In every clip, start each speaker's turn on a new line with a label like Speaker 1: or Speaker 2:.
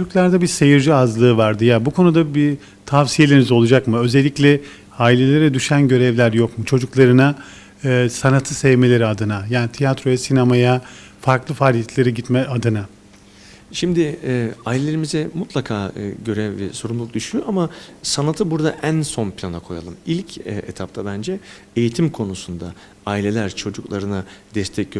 Speaker 1: Türklerde bir seyirci azlığı vardı ya. Bu konuda bir tavsiyeleriniz olacak mı? Özellikle ailelere düşen görevler yok mu? Çocuklarına e, sanatı sevmeleri adına. Yani tiyatroya, sinemaya, farklı faaliyetlere gitme adına.
Speaker 2: Şimdi e, ailelerimize mutlaka e, görev ve sorumluluk düşüyor ama sanatı burada en son plana koyalım. İlk e, etapta bence eğitim konusunda aileler çocuklarına destek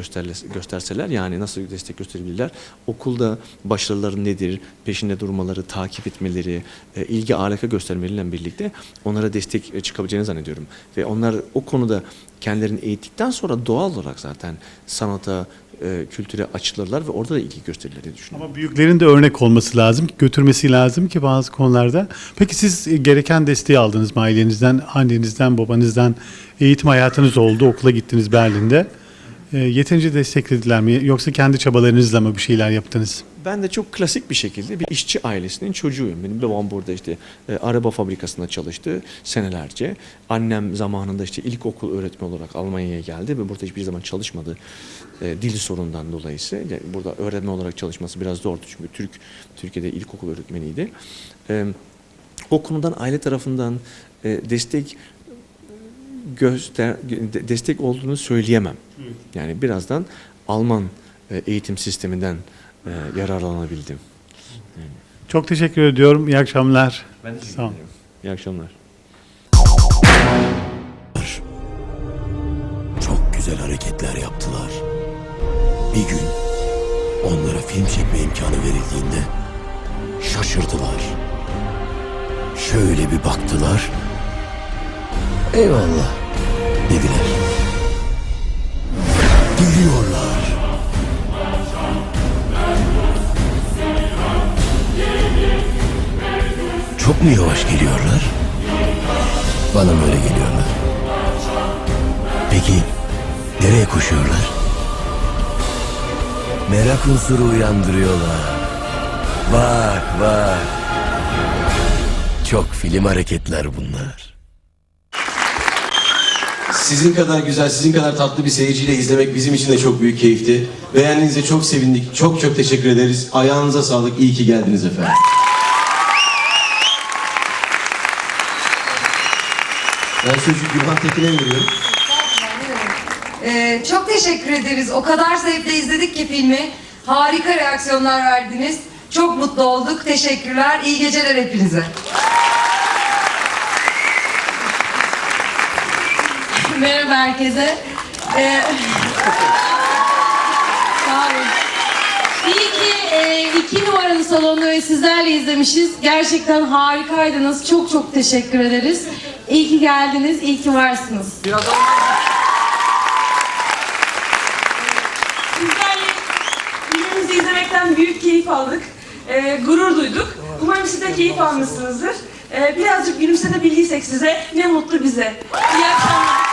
Speaker 2: gösterseler yani nasıl destek gösterebilirler? Okulda başarıları nedir? Peşinde durmaları, takip etmeleri, e, ilgi alaka göstermeleriyle birlikte onlara destek e, çıkabileceğini zannediyorum. Ve onlar o konuda kendilerini eğittikten sonra doğal olarak zaten sanata, e, kültüre açılırlar ve orada da ilgi gösterirler diye düşünüyorum.
Speaker 1: Ama büyüklerin de örnek olması lazım, götürmesi lazım ki bazı konularda. Peki siz e, gereken desteği aldınız mı ailenizden, annenizden, babanızdan? Eğitim hayatınız oldu, okula gittiniz Berlin'de. E, yeterince desteklediler mi? Yoksa kendi çabalarınızla mı bir şeyler yaptınız?
Speaker 2: Ben de çok klasik bir şekilde bir işçi ailesinin çocuğuyum. Benim babam burada işte e, araba fabrikasında çalıştı senelerce. Annem zamanında işte ilkokul öğretmeni olarak Almanya'ya geldi ve burada hiçbir zaman çalışmadı. E, dil sorundan dolayısı. Yani burada öğretmen olarak çalışması biraz zordu çünkü Türk Türkiye'de ilkokul öğretmeniydi. E, o konudan aile tarafından e, destek göster de- destek olduğunu söyleyemem. Yani birazdan Alman e, eğitim sisteminden e, yararlanabildim.
Speaker 1: Çok teşekkür ediyorum. İyi akşamlar.
Speaker 2: Ben teşekkür
Speaker 1: Sağ olun.
Speaker 2: ederim. İyi akşamlar.
Speaker 3: Çok güzel hareketler yaptılar. Bir gün onlara film çekme imkanı verildiğinde şaşırdılar. Şöyle bir baktılar. Eyvallah dediler. Geliyorlar. Çok mu yavaş geliyorlar? Bana mı öyle geliyorlar? Peki nereye koşuyorlar? Merak unsuru uyandırıyorlar. Bak bak. Çok film hareketler bunlar.
Speaker 4: Sizin kadar güzel, sizin kadar tatlı bir seyirciyle izlemek bizim için de çok büyük keyifti. Beğendiğinize çok sevindik. Çok çok teşekkür ederiz. Ayağınıza sağlık. İyi ki geldiniz efendim. Ben sözü Gülhan Tekin'e veriyorum.
Speaker 5: Ee, çok teşekkür ederiz. O kadar zevkle izledik ki filmi. Harika reaksiyonlar verdiniz. Çok mutlu olduk. Teşekkürler. İyi geceler hepinize.
Speaker 6: Merhaba herkese. Ee, sağ olun. İyi ki e, iki numaralı salonda ve sizlerle izlemişiz. Gerçekten harikaydınız. Çok çok teşekkür ederiz. İyi ki geldiniz, iyi ki varsınız.
Speaker 7: Sizlerle filmimizi izlemekten büyük keyif aldık. Ee, gurur duyduk. Umarım siz de keyif almışsınızdır. Ee, birazcık gülümsetebildiysek size ne mutlu bize. İyi akşamlar.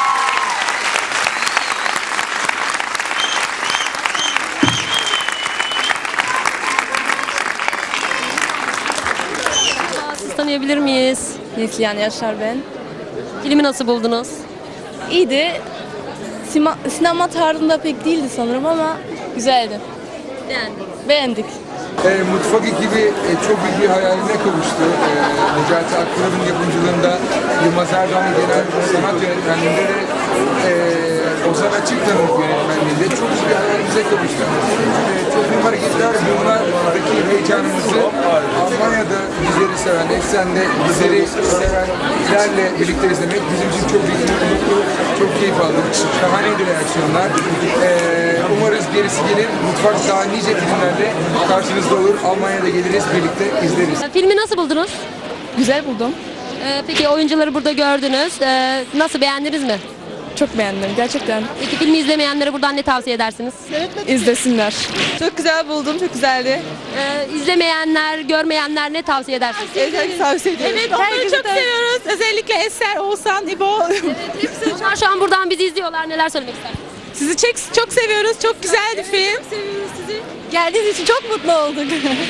Speaker 8: Siz tanıyabilir miyiz?
Speaker 9: Neslihan Yaşar ben.
Speaker 8: Filmi nasıl buldunuz?
Speaker 9: İyiydi. Sima, sinema tarzında pek değildi sanırım ama güzeldi.
Speaker 8: Beğendim.
Speaker 9: Beğendik.
Speaker 10: E, mutfak ekibi e, çok büyük bir hayaline kavuştu. E, Necati Akpınar'ın yapımcılığında Yılmaz Erdoğan'ın genel sanat yönetmenliğinde de e, Ozan Açıktan'ın yönetmenliğinde çok büyük bir hayalimize kavuştu. E, çok büyük hareketler bunlardaki heyecanımızı Almanya'da bizleri seven, eksende bizleri sevenlerle birlikte izlemek bizim için çok büyük bir mutluluk, çok keyif aldık. Şahaneydi reaksiyonlar. E, umarız gerisi gelir. Mutfak daha nice filmlerle karşınızda olur. Almanya'da geliriz, birlikte izleriz.
Speaker 8: Filmi nasıl buldunuz?
Speaker 9: Güzel buldum.
Speaker 8: Ee, peki oyuncuları burada gördünüz. Ee, nasıl beğendiniz mi?
Speaker 9: Çok beğendim gerçekten.
Speaker 8: Peki filmi izlemeyenlere buradan ne tavsiye edersiniz?
Speaker 9: İzlesinler. Çok güzel buldum. Çok güzeldi.
Speaker 8: Ee, izlemeyenler, görmeyenler ne tavsiye edersiniz?
Speaker 9: Evet, tavsiye ediyorum.
Speaker 7: Evet, onları çok seviyoruz. Özellikle Eser, Oğuzhan, İbo.
Speaker 8: Onlar şu an buradan bizi izliyorlar. Neler söylemek istersiniz?
Speaker 7: Sizi çok, çok seviyoruz. Çok güzel bir film.
Speaker 9: Geldiğiniz için çok mutlu olduk.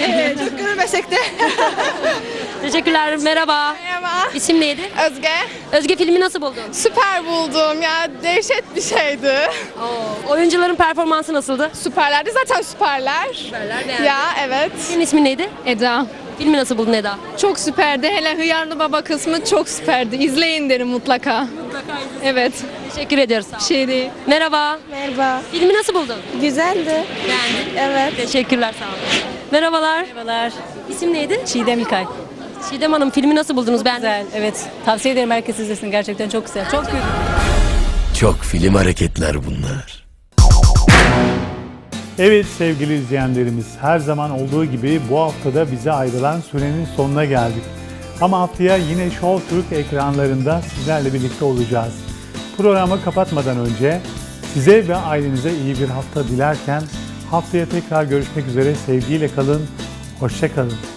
Speaker 7: Evet, çok görmesek de.
Speaker 8: Teşekkürler. Merhaba.
Speaker 9: Merhaba.
Speaker 8: İsim neydi?
Speaker 9: Özge.
Speaker 8: Özge filmi nasıl buldun?
Speaker 9: Süper buldum ya. Dehşet bir şeydi.
Speaker 8: Oo, oyuncuların performansı nasıldı?
Speaker 9: Süperlerdi. Zaten süperler.
Speaker 8: Süperler
Speaker 9: Ya evet.
Speaker 8: Senin ismin neydi?
Speaker 9: Eda.
Speaker 8: Filmi nasıl buldun Eda?
Speaker 9: Çok süperdi. Hele Hıyarlı Baba kısmı çok süperdi. İzleyin derim mutlaka. Evet.
Speaker 8: Teşekkür ediyoruz. Ol.
Speaker 9: Şey değil.
Speaker 8: Merhaba.
Speaker 9: Merhaba.
Speaker 8: Filmi nasıl buldun?
Speaker 9: Güzeldi.
Speaker 8: Beğendin.
Speaker 9: Evet.
Speaker 8: Teşekkürler sağ olun. Merhabalar.
Speaker 11: Merhabalar.
Speaker 8: İsim neydi?
Speaker 11: Çiğdem İlkay.
Speaker 8: Çiğdem Hanım filmi nasıl buldunuz? Ben
Speaker 11: Güzel, evet. Tavsiye ederim herkes izlesin. Gerçekten çok güzel. Çok güzel.
Speaker 3: Çok film hareketler bunlar.
Speaker 1: Evet sevgili izleyenlerimiz her zaman olduğu gibi bu haftada bize ayrılan sürenin sonuna geldik. Ama haftaya yine Show Türk ekranlarında sizlerle birlikte olacağız. Programı kapatmadan önce size ve ailenize iyi bir hafta dilerken haftaya tekrar görüşmek üzere sevgiyle kalın, hoşça kalın.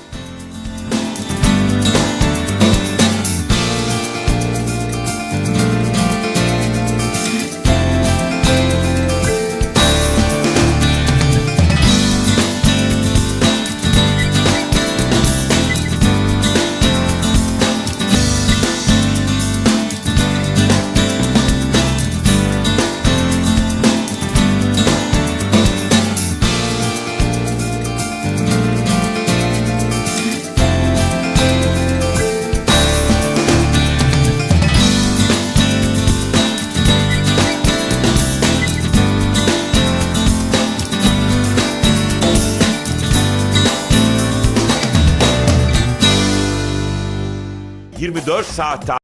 Speaker 12: 24 saat